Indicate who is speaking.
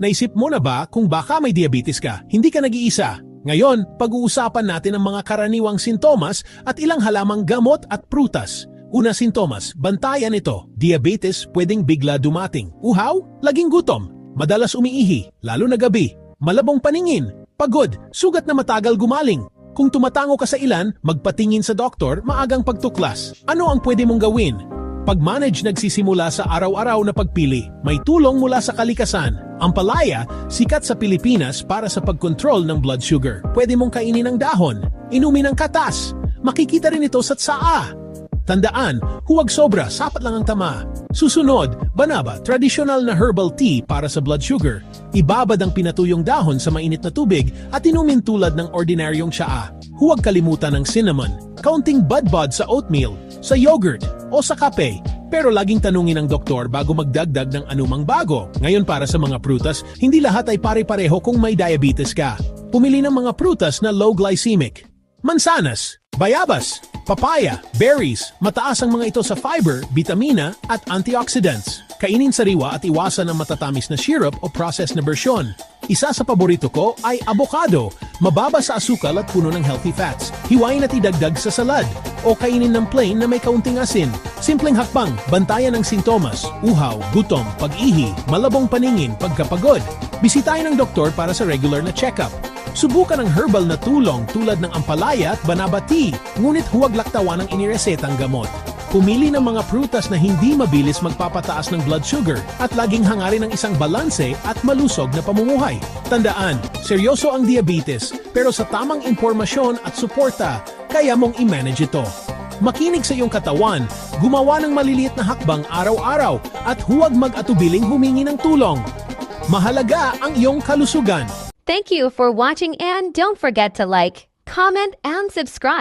Speaker 1: Naisip mo na ba kung baka may diabetes ka? Hindi ka nag-iisa. Ngayon, pag-uusapan natin ang mga karaniwang sintomas at ilang halamang gamot at prutas. Una sintomas, bantayan ito. Diabetes pwedeng bigla dumating. Uhaw, laging gutom, madalas umiihi, lalo na gabi, malabong paningin, pagod, sugat na matagal gumaling. Kung tumatango ka sa ilan, magpatingin sa doktor, maagang pagtuklas. Ano ang pwede mong gawin? Pag-manage nagsisimula sa araw-araw na pagpili. May tulong mula sa kalikasan. Ang palaya, sikat sa Pilipinas para sa pagkontrol ng blood sugar. Pwede mong kainin ng dahon, inumin ng katas. Makikita rin ito sa tsaa. Tandaan, huwag sobra, sapat lang ang tama. Susunod, banaba, traditional na herbal tea para sa blood sugar. Ibabad ang pinatuyong dahon sa mainit na tubig at inumin tulad ng ordinaryong tsaa. Huwag kalimutan ng cinnamon, kaunting budbud sa oatmeal, sa yogurt, o sa kape. Pero laging tanungin ng doktor bago magdagdag ng anumang bago. Ngayon para sa mga prutas, hindi lahat ay pare-pareho kung may diabetes ka. Pumili ng mga prutas na low glycemic. Mansanas, bayabas, papaya, berries, mataas ang mga ito sa fiber, vitamina at antioxidants. Kainin sariwa at iwasan ang matatamis na syrup o processed na bersyon. Isa sa paborito ko ay avocado, mababa sa asukal at puno ng healthy fats. Hiwain at idagdag sa salad o kainin ng plain na may kaunting asin. Simpleng hakbang, bantayan ang sintomas, uhaw, gutom, pag-ihi, malabong paningin, pagkapagod. Bisitahin ng doktor para sa regular na check-up. Subukan ang herbal na tulong tulad ng ampalaya at banaba tea, ngunit huwag laktawan ang iniresetang gamot. Pumili ng mga prutas na hindi mabilis magpapataas ng blood sugar at laging hangarin ng isang balanse at malusog na pamumuhay. Tandaan, seryoso ang diabetes pero sa tamang impormasyon at suporta, kaya mong i-manage ito. Makinig sa iyong katawan, gumawa ng maliliit na hakbang araw-araw at huwag mag-atubiling humingi ng tulong. Mahalaga ang iyong kalusugan.
Speaker 2: Thank you for watching and don't forget to like, comment, and subscribe.